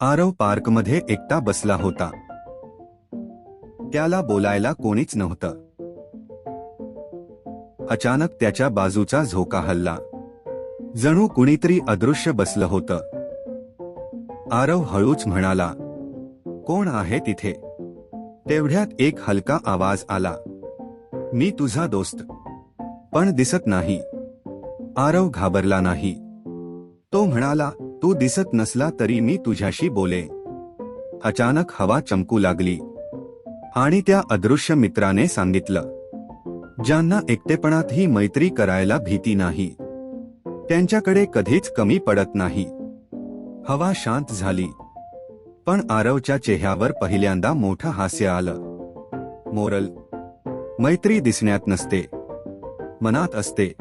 आरव पार्कमध्ये एकटा बसला होता. त्याला बोलायला कोणीच नव्हतं. अचानक त्याच्या बाजूचा झोका हल्ला. जणू कुणीतरी अदृश्य बसलं होतं. आरव हळूच म्हणाला कोण आहे तिथे? तेवढ्यात एक हलका आवाज आला मी तुझा दोस्त. पण दिसत नाही. आरव घाबरला नाही. तो म्हणाला तू दिसत नसला तरी मी तुझ्याशी बोले. अचानक हवा चमकू लागली. आणि त्या अदृश्य मित्राने सांगितलं. ज्यांना एकटेपणात ही मैत्री करायला भीती नाही. त्यांच्याकडे कधीच कमी पडत नाही. हवा शांत झाली. पण आरवच्या चेहऱ्यावर पहिल्यांदा मोठं हास्य आलं. मोरल मैत्री दिसण्यात नसते. मनात असते.